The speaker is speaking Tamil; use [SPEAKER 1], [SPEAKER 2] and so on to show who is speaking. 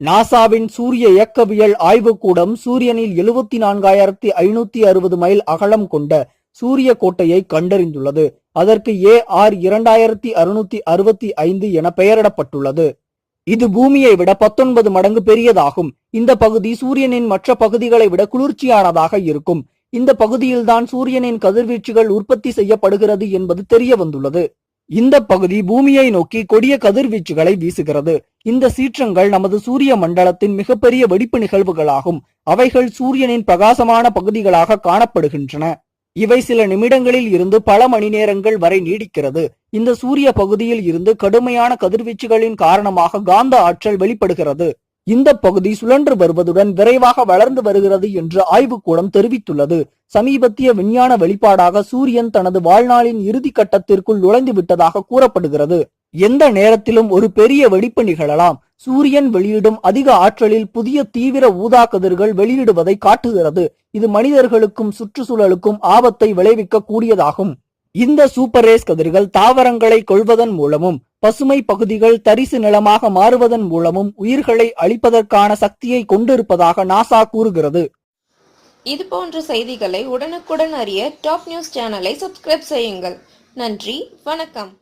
[SPEAKER 1] நாசாவின் சூரிய இயக்கவியல் ஆய்வுக்கூடம் சூரியனில் எழுபத்தி நான்காயிரத்தி ஐநூத்தி அறுபது மைல் அகலம் கொண்ட சூரிய கோட்டையை கண்டறிந்துள்ளது. அதற்கு ஏ ஆர் இரண்டாயிரத்தி அறுநூத்தி அறுபத்தி ஐந்து என பெயரிடப்பட்டுள்ளது. இது பூமியை விட பத்தொன்பது மடங்கு பெரியதாகும். இந்த பகுதி சூரியனின் மற்ற பகுதிகளை விட குளிர்ச்சியானதாக இருக்கும். இந்த பகுதியில்தான் சூரியனின் கதிர்வீச்சுகள் உற்பத்தி செய்யப்படுகிறது என்பது தெரிய வந்துள்ளது இந்த பகுதி பூமியை நோக்கி கொடிய கதிர்வீச்சுகளை வீசுகிறது. இந்த சீற்றங்கள் நமது சூரிய மண்டலத்தின் மிகப்பெரிய வெடிப்பு நிகழ்வுகளாகும். அவைகள் சூரியனின் பிரகாசமான பகுதிகளாக காணப்படுகின்றன. இவை சில நிமிடங்களில் இருந்து பல மணி நேரங்கள் வரை நீடிக்கிறது. இந்த சூரிய பகுதியில் இருந்து கடுமையான கதிர்வீச்சுகளின் காரணமாக காந்த ஆற்றல் வெளிப்படுகிறது. இந்த பகுதி சுழன்று வருவதுடன் விரைவாக வளர்ந்து வருகிறது என்று ஆய்வுக்கூடம் தெரிவித்துள்ளது. சமீபத்திய விஞ்ஞான வெளிப்பாடாக சூரியன் தனது வாழ்நாளின் இறுதி கட்டத்திற்குள் நுழைந்து விட்டதாக கூறப்படுகிறது. எந்த நேரத்திலும் ஒரு பெரிய வெடிப்பு நிகழலாம். சூரியன் வெளியிடும் அதிக ஆற்றலில் புதிய தீவிர ஊதா கதிர்கள் வெளியிடுவதை காட்டுகிறது. இது மனிதர்களுக்கும் சுற்றுச்சூழலுக்கும் ஆபத்தை விளைவிக்க கூடியதாகும் இந்த சூப்பர் ரேஸ் கதிர்கள் தாவரங்களை கொள்வதன் மூலமும் பசுமை பகுதிகள் தரிசு நிலமாக மாறுவதன் மூலமும் உயிர்களை அழிப்பதற்கான சக்தியை கொண்டிருப்பதாக நாசா கூறுகிறது.
[SPEAKER 2] இது போன்ற செய்திகளை உடனுக்குடன் அறிய டாப் நியூஸ் சேனலை சப்ஸ்கிரைப் செய்யுங்கள். நன்றி வணக்கம்.